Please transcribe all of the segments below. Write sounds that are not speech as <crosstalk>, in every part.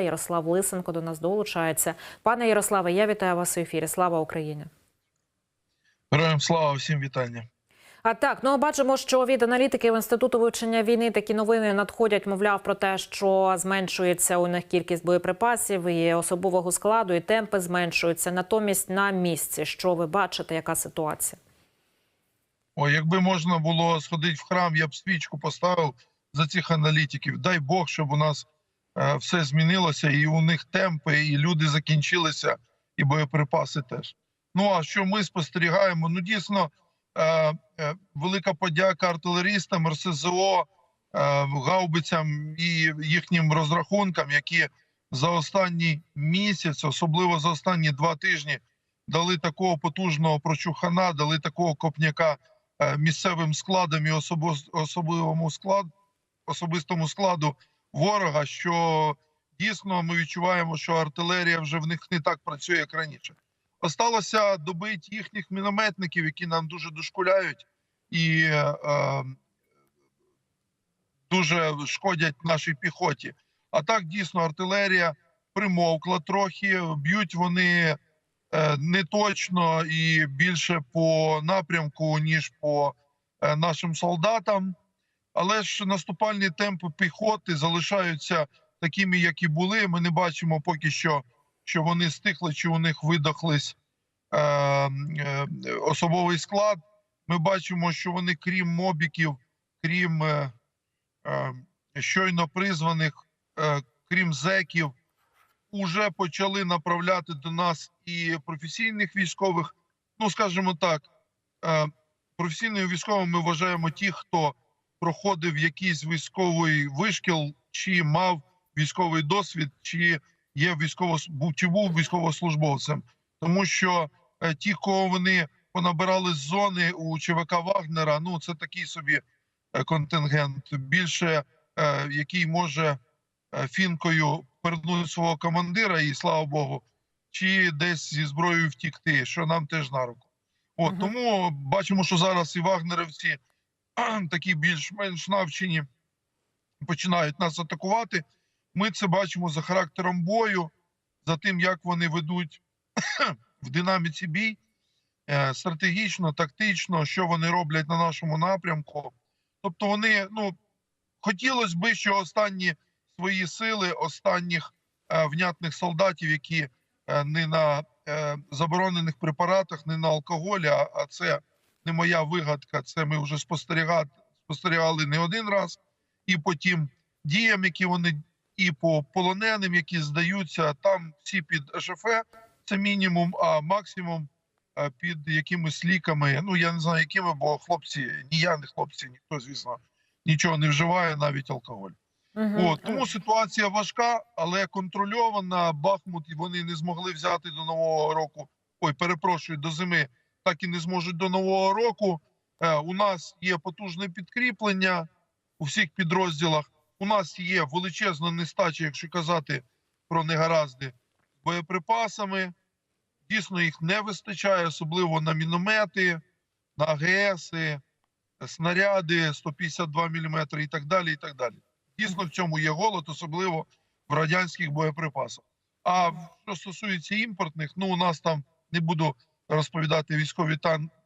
Ярослав Лисенко до нас долучається. Пане Ярославе, я вітаю вас у ефірі. Слава Україні. Героям слава всім вітання. А так, ну бачимо, що від аналітиків інституту вивчення війни такі новини надходять, мовляв, про те, що зменшується у них кількість боєприпасів і особового складу, і темпи зменшуються. Натомість на місці, що ви бачите, яка ситуація? О, якби можна було сходити в храм, я б свічку поставив за цих аналітиків. Дай Бог, щоб у нас все змінилося, і у них темпи, і люди закінчилися, і боєприпаси теж. Ну а що ми спостерігаємо? Ну дійсно, е, е, велика подяка артилерістам, РСЗО, е, гаубицям і їхнім розрахункам, які за останній місяць, особливо за останні два тижні, дали такого потужного прочухана, дали такого копняка е, місцевим складам і особливому склад, особистому складу ворога, що дійсно ми відчуваємо, що артилерія вже в них не так працює, як раніше. Осталося добити їхніх мінометників, які нам дуже дошкуляють і е, е, дуже шкодять нашій піхоті. А так дійсно артилерія примовкла трохи, б'ють вони е, не точно і більше по напрямку, ніж по е, нашим солдатам. Але ж наступальні темпи піхоти залишаються такими, як і були. Ми не бачимо поки що, що вони стихли чи у них видохлись е, е, особовий склад. Ми бачимо, що вони, крім мобіків, крім е, е, щойно призваних, е, крім зеків, уже почали направляти до нас і професійних військових. Ну, скажімо так, е, професійними військовими ми вважаємо ті, хто проходив якийсь військовий вишкіл, чи мав військовий досвід, чи є військово був чи був військовослужбовцем, тому що е, ті, кого вони понабирали з зони у ЧВК Вагнера, ну це такий собі е, контингент, більше е, який може е, фінкою пернути свого командира, і слава Богу, чи десь зі зброєю втікти, що нам теж на руку. От Мгм. тому бачимо, що зараз і вагнерівці такі більш-менш навчені починають нас атакувати. Ми це бачимо за характером бою, за тим, як вони ведуть <coughs> в динаміці бій, е, стратегічно, тактично, що вони роблять на нашому напрямку. Тобто, вони ну хотілося б, що останні свої сили, останніх е, внятних солдатів, які е, не на заборонених препаратах, не на алкоголі, а це не моя вигадка. Це ми вже спостерігати спостерігали не один раз, і по тим діям, які вони і по полоненим, які здаються, там всі під ШФ, це мінімум, а максимум під якимись ліками. Ну я не знаю, якими, бо хлопці, ні я, ні хлопці, ніхто, звісно, нічого не вживає, навіть алкоголь. Мгм. От, тому ситуація важка, але контрольована. Бахмут вони не змогли взяти до нового року. Ой, перепрошую, до зими так і не зможуть до нового року. Е, у нас є потужне підкріплення у всіх підрозділах. У нас є величезна нестача, якщо казати про негаразди, боєприпасами. Дійсно, їх не вистачає, особливо на міномети, на АГС, снаряди 152 мм і так далі. і так далі. Дійсно, в цьому є голод, особливо в радянських боєприпасах. А що стосується імпортних, ну у нас там не буду розповідати військові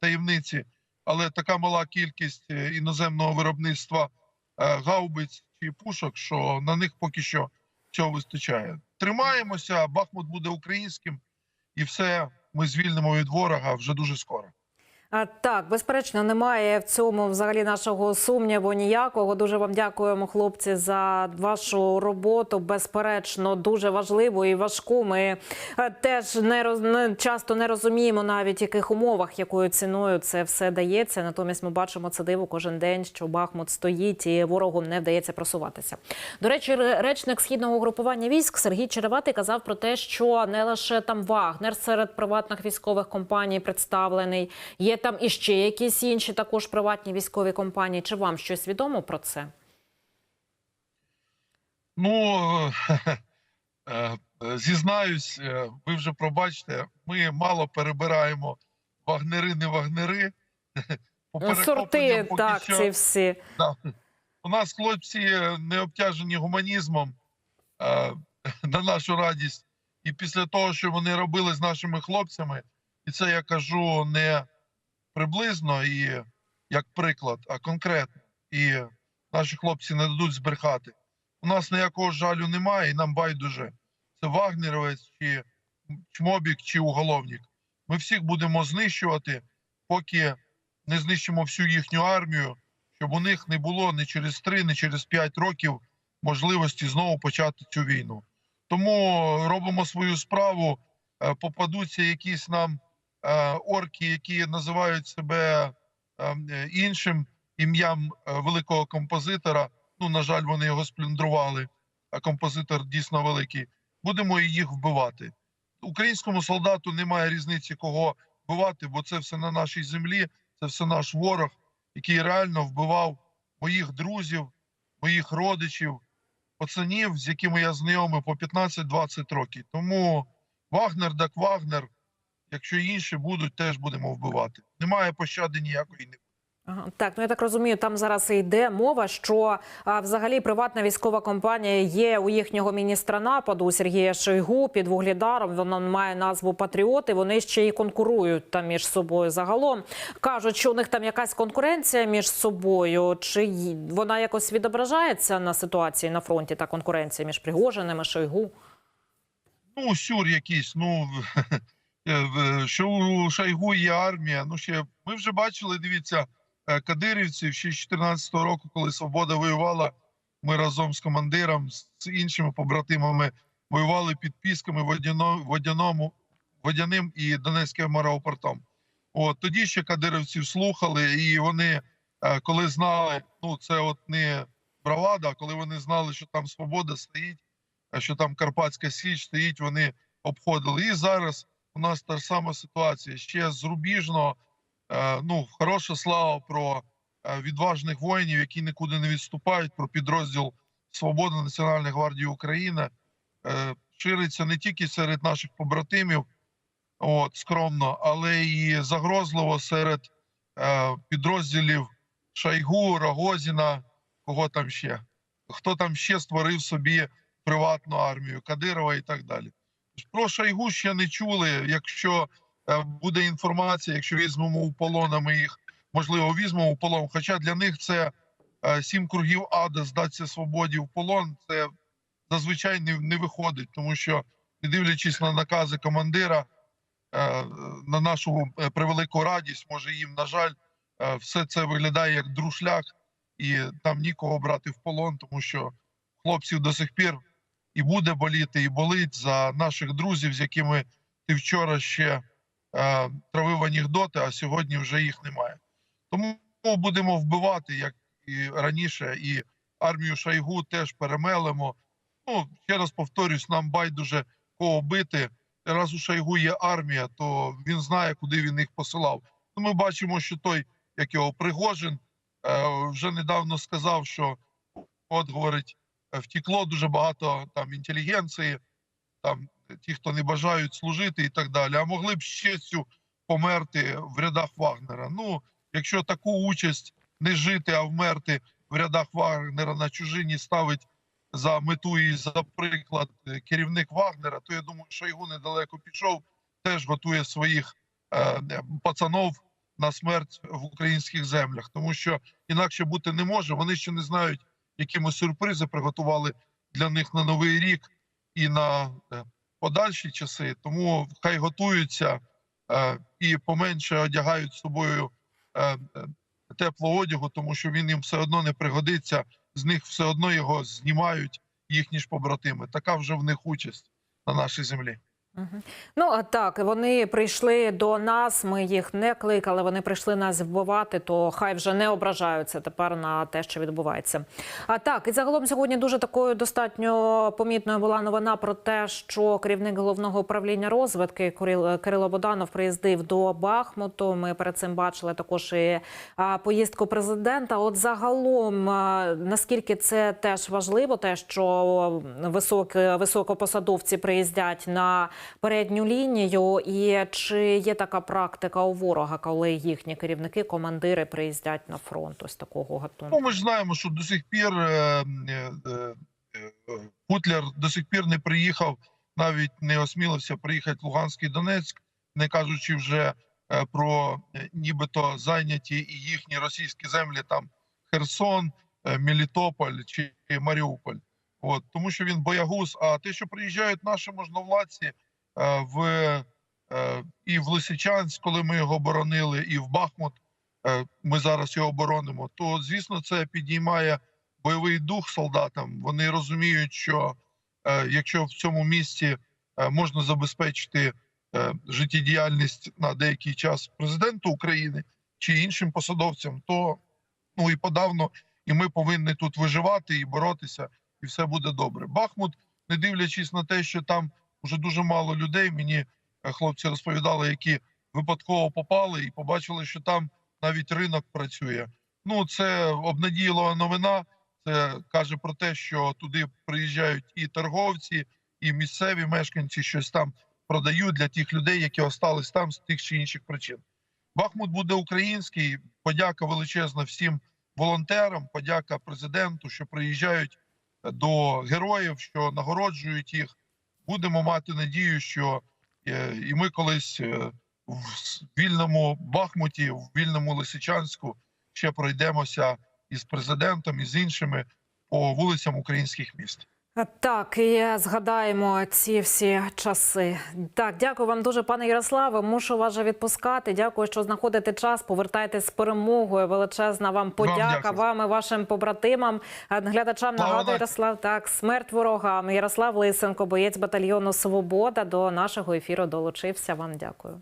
таємниці, але така мала кількість е, іноземного виробництва е, гаубиць чи пушок, що на них поки що цього вистачає. Тримаємося, Бахмут буде українським, і все ми звільнимо від ворога вже дуже скоро. Так, безперечно, немає в цьому взагалі нашого сумніву ніякого. Дуже вам дякуємо, хлопці, за вашу роботу. Безперечно, дуже важливу і важку. Ми е, теж не роз часто не розуміємо навіть яких умовах, якою ціною це все дається. Натомість ми бачимо це диво кожен день, що Бахмут стоїть і ворогу не вдається просуватися. До речі, речник східного угрупування військ Сергій Череватий казав про те, що не лише там Вагнер серед приватних військових компаній представлений. Є там і ще якісь інші також приватні військові компанії. Чи вам щось відомо про це? Ну <laughs> е, е, зізнаюсь, е, ви вже пробачте, ми мало перебираємо вагнери, не вагнери. <laughs> Сорти так, що, ці всі. да. У нас хлопці не обтяжені гуманізмом. <laughs> На нашу радість. І після того, що вони робили з нашими хлопцями, і це я кажу не приблизно і як приклад, а конкретно. І наші хлопці не дадуть збрехати. У нас ніякого жалю немає, і нам байдуже. Це Вагнеровець, чи Чмобік, чи уголовник. Ми всіх будемо знищувати, поки не знищимо всю їхню армію, щоб у них не було ні через 3, ні через 5 років можливості знову почати цю війну. Тому робимо свою справу. Е, Попадуться якісь нам орки, які називають себе е, іншим ім'ям е, великого композитора. Ну, на жаль, вони його сплюндрували, а композитор дійсно великий. Будемо їх вбивати. Українському солдату немає різниці, кого вбивати, бо це все на нашій землі, це все наш ворог, який реально вбивав моїх друзів, моїх родичів, пацанів, з якими я знайомий по 15-20 років. Тому Вагнер, так Вагнер, якщо інші будуть, теж будемо вбивати. Немає пощади ніякої. не Ага, так, ну я так розумію, там зараз і йде мова, що а, взагалі приватна військова компанія є у їхнього міністра нападу у Сергія Шойгу під вугледаром. Вона має назву Патріоти. Вони ще й конкурують там між собою. Загалом кажуть, що у них там якась конкуренція між собою. Чи вона якось відображається на ситуації на фронті? Та конкуренція між Пригожиним і Шойгу? ну, сюр якийсь, ну <laughs> що у Шойгу є армія. Ну ще ми вже бачили, дивіться, е, кадирівців ще з 14-го року, коли Свобода воювала. Ми разом з командиром, з іншими побратимами воювали під Пісками, Водяно, Водяному, Водяним і Донецьким аеропортом. От тоді ще кадирівців слухали, і вони, е, коли знали, ну це от не бравада, а коли вони знали, що там свобода стоїть, що там Карпатська Січ стоїть, вони обходили. І зараз у нас та ж сама ситуація. Ще з рубіжного, е, ну, хороша слава про е, відважних воїнів, які нікуди не відступають, про підрозділ Свобода Національної гвардії України. Е, Шириться не тільки серед наших побратимів, от, скромно, але і загрозливо серед підрозділів Шайгу, Рогозіна, кого там ще, хто там ще створив собі приватну армію Кадирова і так далі. Про Шойгу ще не чули. Якщо е, буде інформація, якщо візьмемо у полон, ми їх можливо візьмемо у полон. Хоча для них це е, сім кругів ада здатися свободі в полон. Це зазвичай не, не виходить, тому що не дивлячись на накази командира, е, на нашу превелику радість, може їм на жаль, все це виглядає як друшляк, і там нікого брати в полон, тому що хлопців до сих пір і буде боліти, і болить за наших друзів, з якими ти вчора ще е, травив анекдоти, а сьогодні вже їх немає. Тому будемо вбивати, як і раніше, і армію Шайгу теж перемелимо. Ну, ще раз повторюсь, нам байдуже кого бити. Раз у Шайгу є армія, то він знає, куди він їх посилав. Ну, ми бачимо, що той, як його Пригожин, е, вже недавно сказав, що от говорить, втекло дуже багато там інтелігенції, там ті, хто не бажають служити і так далі. А могли б з честю померти в рядах Вагнера. Ну, якщо таку участь не жити, а вмерти в рядах Вагнера на чужині ставить за мету і за приклад е, керівник Вагнера, то я думаю, що його недалеко пішов, теж готує своїх е, пацанов на смерть в українських землях, тому що інакше бути не може. Вони ще не знають, які ми сюрпризи приготували для них на новий рік і на е, подальші часи. Тому хай готуються е, і поменше одягають з собою е, теплого одягу, тому що він їм все одно не пригодиться. З них все одно його знімають їхні ж побратими. Така вже в них участь на нашій землі. Ну а так вони прийшли до нас. Ми їх не кликали. Вони прийшли нас вбивати. То хай вже не ображаються тепер на те, що відбувається. А так і загалом сьогодні дуже такою достатньо помітною була новина про те, що керівник головного управління розвитки Кирил- Кирило Боданов приїздив до Бахмуту. Ми перед цим бачили також і поїздку президента. От загалом наскільки це теж важливо, те, що високі високопосадовці приїздять на передню лінію, і чи є така практика у ворога, коли їхні керівники, командири приїздять на фронт ось такого гатунку? Ну, ми ж знаємо, що до сих пір е, е, е, Путлер до сих пір не приїхав, навіть не осмілився приїхати в Луганський Донецьк, не кажучи вже е, про е, нібито зайняті і їхні російські землі, там Херсон, е, Мелітополь чи Маріуполь. От тому, що він боягуз. А те, що приїжджають наші можновладці е, в е, і в Лисичанськ, коли ми його оборонили, і в Бахмут, е, ми зараз його оборонимо, то звісно це підіймає бойовий дух солдатам. Вони розуміють, що е, якщо в цьому місці е, можна забезпечити е, життєдіяльність на деякий час президенту України чи іншим посадовцям, то ну і подавно і ми повинні тут виживати і боротися, і все буде добре. Бахмут, не дивлячись на те, що там вже дуже мало людей. Мені е, хлопці розповідали, які випадково попали і побачили, що там навіть ринок працює. Ну це обнадійлива новина. Це каже про те, що туди приїжджають і торговці, і місцеві мешканці щось там продають для тих людей, які остались там з тих чи інших причин. Бахмут буде український. Подяка величезна всім волонтерам. Подяка президенту, що приїжджають до героїв, що нагороджують їх. Будемо мати надію, що е, і ми колись е, в вільному Бахмуті, в вільному Лисичанську ще пройдемося із президентом і з іншими по вулицям українських міст. Так, і згадаємо ці всі часи. Так, дякую вам дуже, пане Ярославе. Мушу вас же відпускати. Дякую, що знаходите час. Повертайтесь з перемогою. Величезна вам подяка дякую. вам і вашим побратимам. Глядачам Слава нагадую! Ярослав. Так, смерть ворогам. Ярослав Лисенко, боєць батальйону Свобода. До нашого ефіру долучився. Вам дякую.